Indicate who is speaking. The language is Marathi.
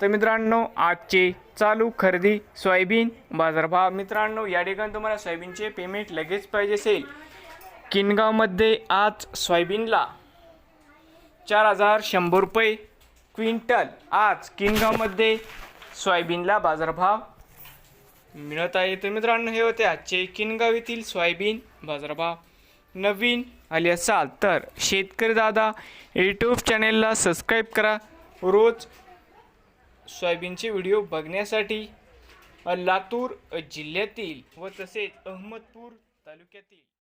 Speaker 1: तर मित्रांनो आजचे चालू खरेदी सोयाबीन बाजारभाव. मित्रांनो या ठिकाणी तुम्हाला सोयाबीनचे पेमेंट लगेच पाहिजे असेल. किनगावमध्ये आज सोयाबीनला चार हजार शंभर रुपये क्विंटल. आज किनगावमध्ये सोयाबीनला बाजारभाव मिळत आहे. तर मित्रांनो हे होते आजचे किनगाव येथील सोयाबीन बाजारभाव. नवीन आले असाल तर शेतकरी दादा यूट्यूब चॅनेलला सबस्क्राईब करा. रोज सोयाबीनचे व्हिडिओ बघण्यासाठी लातूर जिल्ह्यातील व तसेच अहमदपूर तालुक्यातील.